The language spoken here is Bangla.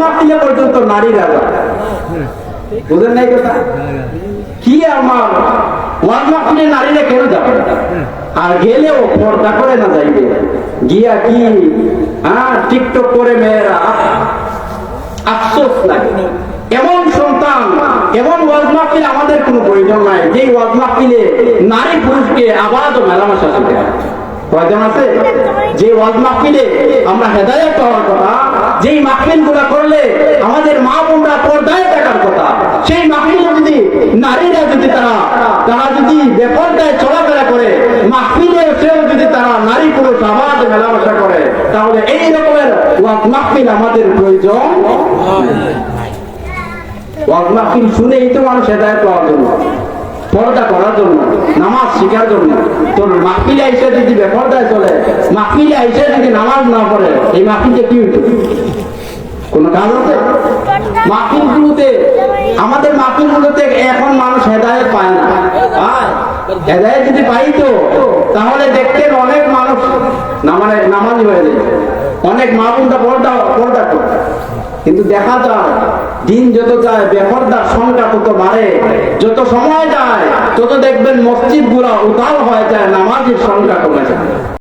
মাহফিলে পর্যন্ত যায় বুঝেন নাই কথা? কি আমার? ওয়াজ মাহফিলে নারীরা কেন যাবে আর গেলেও পর্দা করে না যাইবে। গিয়া কি? হ্যাঁ টিকটক করে মেয়েরা। আফসোস লাগে। এমন সন্তান, এমন ওয়াজ মাহফিল আমাদের কোনো প্রয়োজন নাই। যে ওয়াজ মাহফিলে নারী পুরুষকে আবাদ মেলামেশা শিখে কয়জন আছে? যে ওয়াজ মাহফিলে আমরা হেদায়ত পাওয়ার কথা যেই মাহফিলগুলা করলে আমাদের মা বোনরা পর্দায় থাকার কথা সেই মাহফিলে যদি নারীরা যদি তারা তারা যদি বেপরদায় চলাফেরা করে মাহফিলে সেও যদি তারা নারী পুরুষ আবাদ মেলামেশা করে তাহলে এই রকমের ওয়াজ মাহফিল আমাদের প্রয়োজন। ওয়াজ মাহফিল শুনেই তো মানুষ হেদায়ত পাওয়ার জন্য। পর্দা করার জন্য, নামাজ শিখার জন্য। তোর মাহফিলে আইসে যদি বেপর্দায় চলে, মাহফিলে আইসে যদি নামাজ না পড়ে, এই মাহফিলটা কি হইতো? কোন কাজ আছে? মাহফিল গুলোতে আমাদের মাহফিল গুলোতে এখন মানুষ হেদায়ত পায় না। হেদায়ত যদি পাইতো তাহলে দেখতেন অনেক মানুষ নামাজ নামাজি হয়ে যেত অনেক মা বোনটা পর্দা পর্দা করত কিন্তু দেখা যায়, দিন যত যায় বেপরদার সংখ্যা তত বাড়ে। যত সময় যায়, তত দেখবেন মসজিদগুলা উদাল হয়ে যায়, নামাজের সংখ্যা কমে যায়।